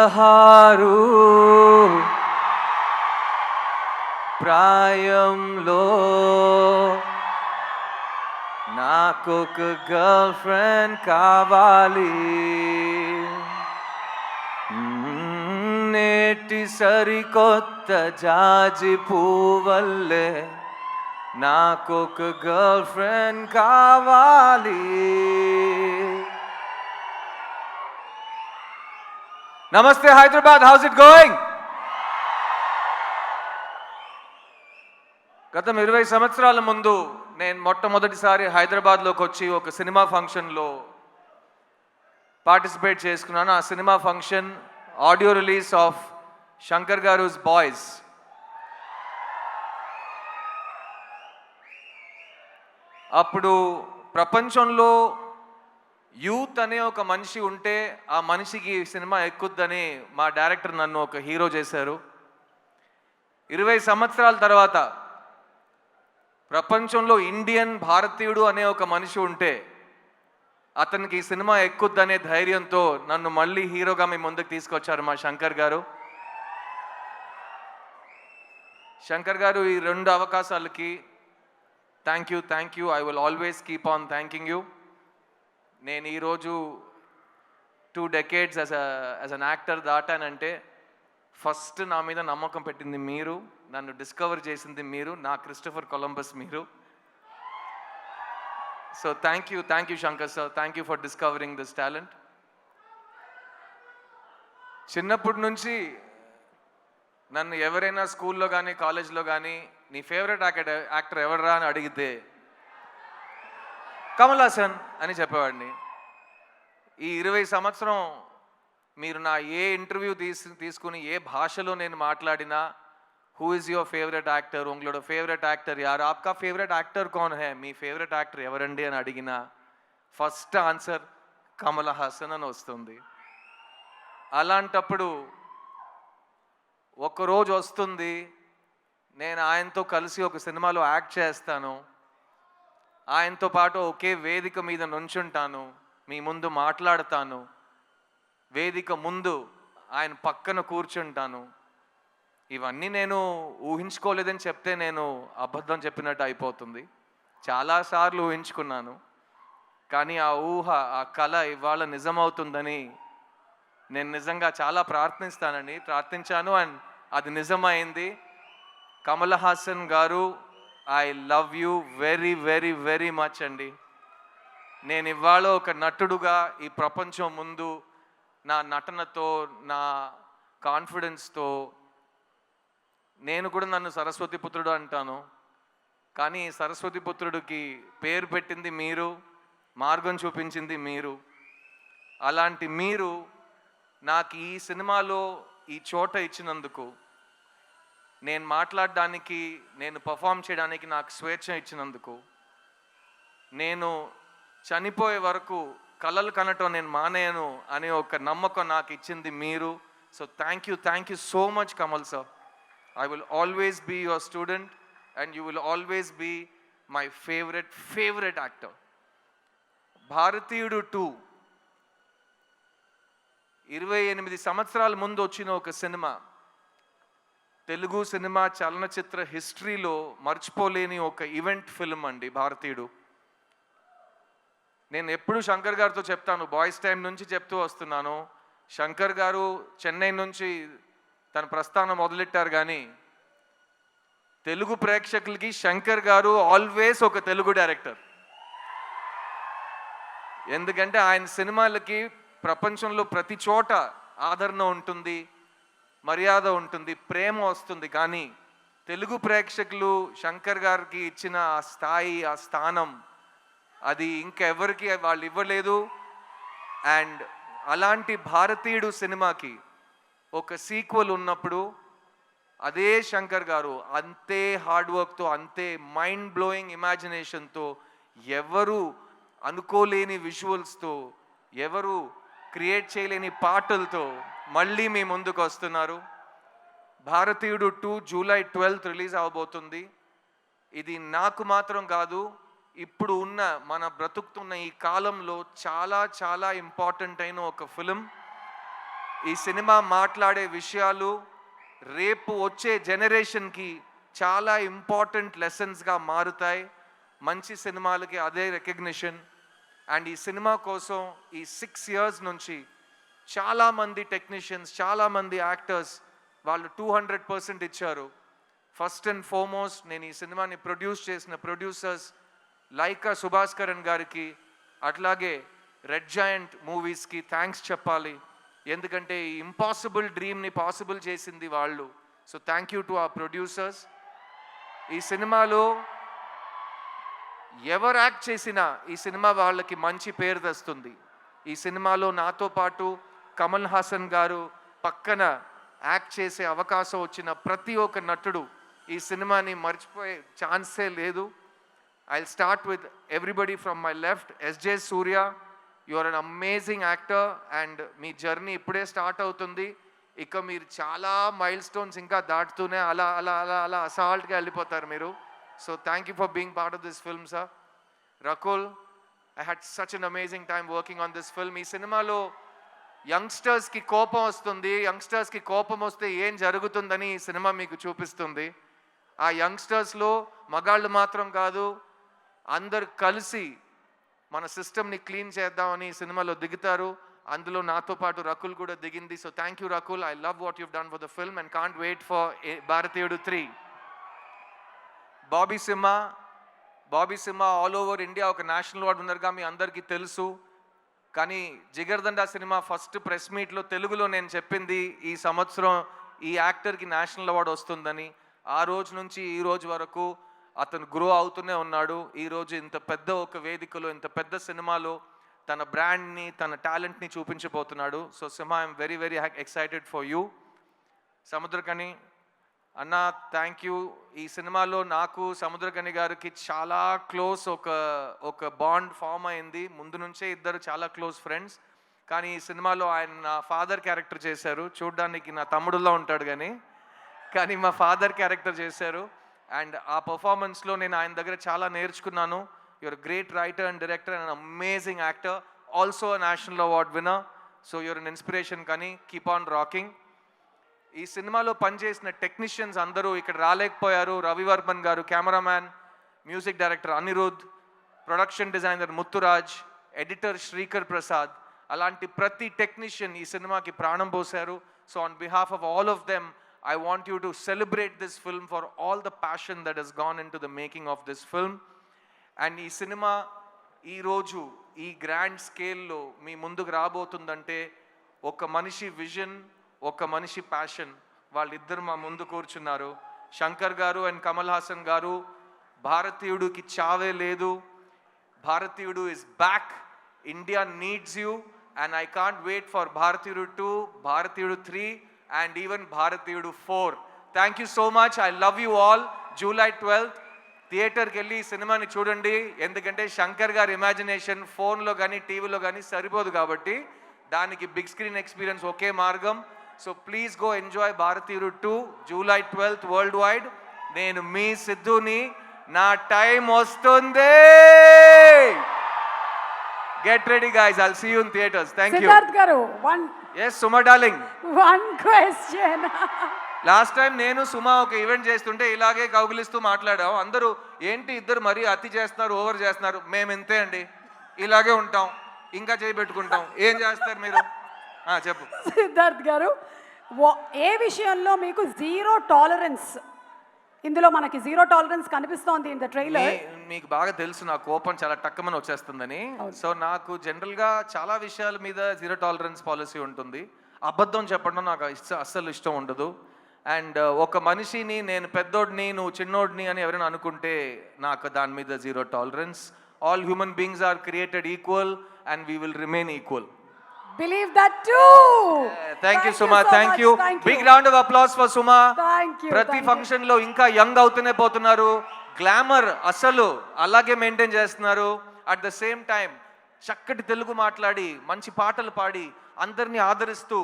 పదహారు. ప్రాయంలో నాకొక గర్ల్ ఫ్రెండ్ కావాలి. నేటి సరికొత్త జాజి పువ్వల్లే నాకొక గర్ల్ ఫ్రెండ్ కావాలి. నమస్తే హైదరాబాద్. హౌస్ ఇట్ గోయింగ్ గతం ఇరవై సంవత్సరాల ముందు నేను మొట్టమొదటిసారి హైదరాబాద్లోకి వచ్చి ఒక సినిమా ఫంక్షన్లో పార్టిసిపేట్ చేసుకున్నాను. ఆ cinema function audio release of Shankar గారుస్ boys అప్పుడు ప్రపంచంలో యూత్ అనే ఒక మనిషి ఉంటే ఆ మనిషికి సినిమా ఎక్కుద్దని మా డైరెక్టర్ నన్ను ఒక హీరో చేశారు. ఇరవై సంవత్సరాల తర్వాత ప్రపంచంలో ఇండియన్ భారతీయుడు అనే ఒక మనిషి ఉంటే అతనికి ఈ సినిమా ఎక్కుద్దనే ధైర్యంతో నన్ను మళ్ళీ హీరోగా మీ ముందుకు తీసుకొచ్చారు మా శంకర్ గారు. శంకర్ గారు ఈ రెండు అవకాశాలకి thank you thank you I will always keep on thanking you నేను ఈరోజు two decades as as an actor దాటానంటే first నా మీద నమ్మకం పెట్టింది మీరు నన్ను డిస్కవర్ చేసింది మీరు నా క్రిస్టఫర్ కొలంబస్ మీరు. So thank you thank you Shankar sir thank you for discovering this talent చిన్నప్పటి నుంచి నన్ను ఎవరైనా స్కూల్లో కానీ కాలేజ్లో కానీ నీ ఫేవరెట్ యాక్టర్ యాక్టర్ ఎవడరా అని అడిగితే కమల్ హాసన్ అని చెప్పేవాడిని. ఈ ఇరవై సంవత్సరం మీరు నా ఏ ఇంటర్వ్యూ తీసి తీసుకుని ఏ భాషలో నేను మాట్లాడినా who is your favourite actor ఉంగళోడ favourite actor యారు? ఆప్కా ఫేవరెట్ యాక్టర్ కౌన్ హే? మీ ఫేవరెట్ యాక్టర్ ఎవరండి అని అడిగినా ఫస్ట్ ఆన్సర్ కమల్ హాసన్ అని వస్తుంది. అలాంటప్పుడు ఒక రోజు వస్తుంది నేను ఆయనతో కలిసి ఒక సినిమాలో యాక్ట్ చేస్తాను. ఆయనతో పాటు ఒకే వేదిక మీద నుంచుంటాను మీ ముందు మాట్లాడతాను. వేదిక ముందు ఆయన పక్కన కూర్చుంటాను. ఇవన్నీ నేను ఊహించుకోలేదని చెప్తే నేను అబద్ధం చెప్పినట్టు అయిపోతుంది. చాలాసార్లు ఊహించుకున్నాను. కానీ ఆ ఊహ ఆ కళ ఇవాళ నిజమవుతుందని నేను నిజంగా చాలా ప్రార్థిస్తానండి. ప్రార్థించాను అండ్ అది నిజమైంది. Kamal Haasan garu I love you very very very much అండి. నేను ఇవాళ ఒక నటుడుగా ఈ ప్రపంచం ముందు నా నటనతో నా కాన్ఫిడెన్స్తో నేను కూడా నన్ను సరస్వతి పుత్రుడు అంటాను. కానీ సరస్వతి పుత్రుడికి పేరు పెట్టింది మీరు మార్గం చూపించింది మీరు. అలాంటి మీరు నాకు ఈ సినిమాలో ఈ చోట ఇచ్చినందుకు నేను మాట్లాడడానికి నేను పర్ఫామ్ చేయడానికి నాకు స్వేచ్ఛ ఇచ్చినందుకు నేను చనిపోయే వరకు కళలు కనటం నేను మానేయను అనే ఒక నమ్మకం నాకు ఇచ్చింది మీరు. So thank you thank you so much Kamal sir I will always be your student and you will always be my favourite favourite actor Bharateeyudu two ఇరవై ఎనిమిది సంవత్సరాల ముందు వచ్చిన ఒక సినిమా. తెలుగు సినిమా చలనచిత్ర హిస్టరీలో మర్చిపోలేని ఒక ఈవెంట్ ఫిల్మ్ అండి భారతీయుడు. నేను ఎప్పుడు శంకర్ గారితో చెప్తాను బాయ్స్ టైం నుంచి చెప్తూ వస్తున్నాను. శంకర్ గారు చెన్నై నుంచి తన ప్రస్థానం మొదలెట్టారు కానీ తెలుగు ప్రేక్షకులకి శంకర్ గారు ఆల్వేస్ ఒక తెలుగు డైరెక్టర్. ఎందుకంటే ఆయన సినిమాలకి ప్రపంచంలో ప్రతి చోట ఆదరణ ఉంటుంది. మర్యాద ఉంటుంది ప్రేమ వస్తుంది. కానీ తెలుగు ప్రేక్షకులు శంకర్ గారికి ఇచ్చిన ఆ స్థాయి ఆ స్థానం అది ఇంకెవరికి వాళ్ళు ఇవ్వలేదు. అండ్ అలాంటి భారతీయుడు సినిమాకి ఒక సీక్వల్ ఉన్నప్పుడు అదే శంకర్ గారు అంతే హార్డ్ వర్క్తో అంతే మైండ్ బ్లోయింగ్ ఇమాజినేషన్తో ఎవరు అనుకోలేని విజువల్స్తో ఎవరు క్రియేట్ చేయలేని పాటలతో మళ్ళీ మీ ముందుకు వస్తున్నారు. భారతీయుడు టూ జూలై ట్వెల్త్ రిలీజ్ అవబోతుంది. ఇది నాకు మాత్రం కాదు ఇప్పుడు ఉన్న మన బ్రతుకుతున్న ఈ కాలంలో చాలా చాలా ఇంపార్టెంట్ అయిన ఒక ఫిలిం ఈ సినిమా మాట్లాడే విషయాలు రేపు వచ్చే జనరేషన్కి చాలా ఇంపార్టెంట్ లెసన్స్గా మారుతాయి. మంచి సినిమాలకి అదే రికగ్నిషన్ అండ్ ఈ సినిమా కోసం ఈ సిక్స్ ఇయర్స్ నుంచి చాలామంది టెక్నీషియన్స్ చాలామంది యాక్టర్స్ వాళ్ళు టూ హండ్రెడ్ పర్సెంట్ ఇచ్చారు. ఫస్ట్ అండ్ ఫోమోస్ట్ నేను ఈ సినిమాని ప్రొడ్యూస్ చేసిన ప్రొడ్యూసర్స్ లైకా సుభాస్కరన్ గారికి అట్లాగే రెడ్ జాయింట్ మూవీస్కి థ్యాంక్స్ చెప్పాలి. ఎందుకంటే ఈ ఇంపాసిబుల్ డ్రీమ్ని పాసిబుల్ చేసింది వాళ్ళు. సో థ్యాంక్ యూ టు ఆ ప్రొడ్యూసర్స్ ఈ సినిమాలో ఎవరు యాక్ట్ చేసినా ఈ సినిమా వాళ్ళకి మంచి పేరు తెస్తుంది. ఈ సినిమాలో నాతో పాటు కమల్ హాసన్ గారు పక్కన యాక్ట్ చేసే అవకాశం వచ్చిన ప్రతి ఒక్క నటుడు ఈ సినిమాని మర్చిపోయే ఛాన్సే లేదు. I start with everybody from my left SJ Surya you are an amazing actor and me journey ఇప్పుడే స్టార్ట్ అవుతుంది. ఇక మీరు చాలా మైల్ స్టోన్స్ ఇంకా దాటుతూనే అలా అలా అలా అలా అసాల్ట్గా వెళ్ళిపోతారు మీరు. So thank you for being part of this film sir Rakul I had such an amazing time working on this film ఈ సినిమాలో యంగ్స్టర్స్కి కోపం వస్తుంది యంగ్స్టర్స్కి కోపం వస్తే ఏం జరుగుతుందని ఈ సినిమా మీకు చూపిస్తుంది. ఆ యంగ్స్టర్స్లో మగాళ్ళు మాత్రం కాదు అందరు కలిసి మన సిస్టమ్ని క్లీన్ చేద్దామని సినిమాలో దిగుతారు. అందులో నాతో పాటు రకుల్ కూడా దిగింది. So thank you Rakul. I love what you've done for the film and can't wait for Bharateeyudu three Bobby Simha Bobby Simha all over India ఒక నేషనల్ అవార్డు ఉన్నారుగా మీ అందరికీ తెలుసు. కానీ జిగర్దండ సినిమా ఫస్ట్ ప్రెస్ మీట్లో తెలుగులో నేను చెప్పింది ఈ సంవత్సరం ఈ యాక్టర్కి నేషనల్ అవార్డు వస్తుందని. ఆ రోజు నుంచి ఈ రోజు వరకు అతను గ్రో అవుతూనే ఉన్నాడు. ఈరోజు ఇంత పెద్ద ఒక వేదికలో ఇంత పెద్ద సినిమాలో తన బ్రాండ్ని తన టాలెంట్ని చూపించబోతున్నాడు so Simha I'm very very excited for you. Samuthirakani అన్న థ్యాంక్ యూ ఈ సినిమాలో నాకు సముద్రకని గారికి చాలా క్లోజ్ ఒక ఒక బాండ్ ఫామ్ అయింది. ముందు నుంచే ఇద్దరు చాలా క్లోజ్ ఫ్రెండ్స్ కానీ ఈ సినిమాలో ఆయన నా ఫాదర్ క్యారెక్టర్ చేశారు. చూడ్డానికి నా తమ్ముడులా ఉంటాడు కానీ కానీ మా ఫాదర్ క్యారెక్టర్ చేశారు. అండ్ ఆ పర్ఫార్మెన్స్లో నేను ఆయన దగ్గర చాలా నేర్చుకున్నాను. You're great writer and director and amazing actor also national award winner so you're an inspiration కానీ కీప్ ఆన్ రాకింగ్ ఈ సినిమాలో పనిచేసిన టెక్నీషియన్స్ అందరూ ఇక్కడ రాలేకపోయారు. Ravivarman garu cameraman music director Anirudh production designer Muthuraj editor Sreekar Prasad అలాంటి ప్రతి technician ఈ సినిమాకి ప్రాణం పోశారు. So on behalf of all of them I want you to celebrate this film for all the passion that he's gone into the making of this film and ఈ cinema ఈరోజు ఈ grand స్కేల్లో మీ ముందుకు రాబోతుందంటే ఒక మనిషి విజన్ ఒక మనిషి passion వాళ్ళిద్దరు మా ముందు కూర్చున్నారు. శంకర్ గారు అండ్ కమల్ హాసన్ గారు భారతీయుడికి చావే లేదు. Bharateeyudu is back India needs you and I can't wait for Bharateeyudu two Bharateeyudu three and even Bharateeyudu four thank you so much I love you all July twelfth థియేటర్కి వెళ్ళి ఈ సినిమాని చూడండి. ఎందుకంటే శంకర్ గారి ఇమాజినేషన్ ఫోన్లో కానీ టీవీలో కానీ సరిపోదు కాబట్టి దానికి బిగ్ స్క్రీన్ ఎక్స్పీరియన్స్ ఒకే మార్గం. So please go enjoy Bharateeyudu two July twelfth world wide నేను మీ సిద్ధుని నా టైం వస్తుంది. Get ready guys I'll see you in theatres thank you Siddharth garu one yes Suma darling one question last time నేను సుమా ఒక event చేస్తుంటే ఇలాగే కౌగిలిస్తూ మాట్లాడాం. అందరూ ఏంటి ఇద్దరు మరీ అతి చేస్తున్నారు ఓవర్ చేస్తున్నారు? మేము ఇంతే అండి? ఇలాగే ఉంటాం. ఇంకా చేయబెట్టుకుంటాం ఏం చేస్తారు మీరు? చెప్పు. సిద్ధార్థ్ గారు ఏ విషయంలో మీకు జీరో టాలరెన్స్ ఇందులో మనకి జీరో టాలరెన్స్ కనిపిస్తోంది ఇన్ ద ట్రైలర్ మీకు బాగా తెలుసు నా కోపం చాలా టక్కమని వచ్చేస్తుందని. సో నాకు జనరల్గా చాలా విషయాల మీద జీరో టాలరెన్స్ పాలసీ ఉంటుంది. అబద్ధం చెప్పడం నాకు అస్సలు ఇష్టం ఉండదు. అండ్ ఒక మనిషిని నేను పెద్దోడిని నువ్వు చిన్నోడిని అని ఎవరైనా అనుకుంటే నాకు దాని మీద zero tolerance all human beings are created equal and we will remain equal believe that to thank you Suma thank you big round of applause for Suma ప్రతి ఫంక్షన్లో ఇంకా యంగ్ అవుతూనే పోతున్నారు. గ్లామర్ అసలు అలాగే మెయింటైన్ చేస్తున్నారు. అట్ ద సేమ్ టైం చక్కటి తెలుగు మాట్లాడి మంచి పాటలు పాడి అందరినీ ఆదరిస్తూ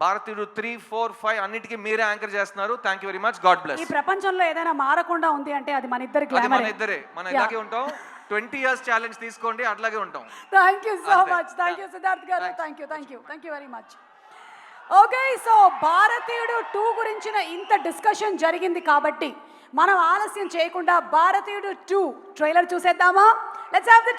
భారతీయుడు త్రీ ఫోర్ ఫైవ్ అన్నిటికీ మీరే యాంకర్ చేస్తున్నారు. Thank you very much God bless ఈ ప్రపంచంలో ఏదైనా మారకుండా ఉంది అంటే అది మన ఇద్దరి మన ఇద్దరే. మనం ఇలాగే ఉంటాం. ట్వంటీ ఇయర్స్ ఛాలెంజ్ తీసుకోండి అట్లాగే ఉంటాం. Thank you so much thank you Siddharth garu. Thank you thank you thank you very much okay so Bharateeyudu two గురించిన ఇంత డిస్కషన్ జరిగింది కాబట్టి మనం ఆలస్యం చేయకుండా భారతీయుడు టూ ట్రైలర్ చూసేద్దామా? Let's have the